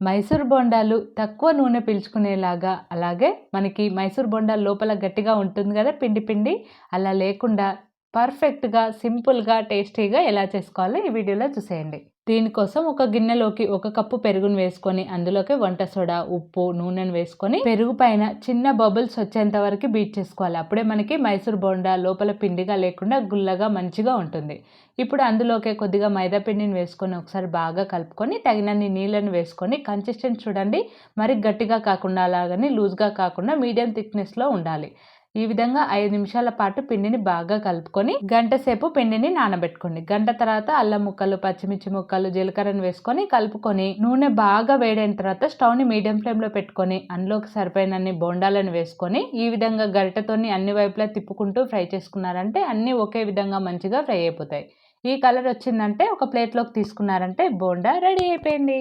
మైసూర్ బొండాలు తక్కువ నూనె పీల్చుకునేలాగా అలాగే మనకి మైసూర్ బొండాలు లోపల గట్టిగా ఉంటుంది కదా పిండి పిండి. అలా లేకుండా పర్ఫెక్ట్గా సింపుల్గా టేస్టీగా ఎలా చేసుకోవాలో ఈ వీడియోలో చూసేయండి. దీనికోసం ఒక గిన్నెలోకి ఒక కప్పు పెరుగును వేసుకొని అందులోకి వంట సోడా ఉప్పు నూనెను వేసుకొని పెరుగు పైన చిన్న బబుల్స్ వచ్చేంత వరకు బీట్ చేసుకోవాలి. అప్పుడే మనకి మైసూర్ బోండా లోపల పిండిగా లేకుండా గుల్లగా మంచిగా ఉంటుంది. ఇప్పుడు అందులోకి కొద్దిగా మైదా పిండిని వేసుకొని ఒకసారి బాగా కలుపుకొని తగినన్ని నీళ్ళను వేసుకొని కన్సిస్టెంట్ చూడండి. మరి గట్టిగా కాకుండా అలాగని లూజ్గా కాకుండా మీడియం థిక్నెస్లో ఉండాలి. ఈ విధంగా ఐదు నిమిషాల పాటు పిండిని బాగా కలుపుకొని గంట సేపు పిండిని నానబెట్టుకోండి. గంట తర్వాత అల్లం ముక్కలు పచ్చిమిర్చి ముక్కలు జీలకర్రను వేసుకొని కలుపుకొని నూనె బాగా వేడైన తర్వాత స్టవ్ని మీడియం ఫ్లేమ్లో పెట్టుకొని అందులోకి సరిపోయినన్ని బోండాలను వేసుకొని ఈ విధంగా గరిటతోని అన్ని వైపులా తిప్పుకుంటూ ఫ్రై చేసుకున్నారంటే అన్నీ ఒకే విధంగా మంచిగా ఫ్రై అయిపోతాయి. ఈ కలర్ వచ్చిందంటే ఒక ప్లేట్లోకి తీసుకున్నారంటే బోండా రెడీ అయిపోయింది.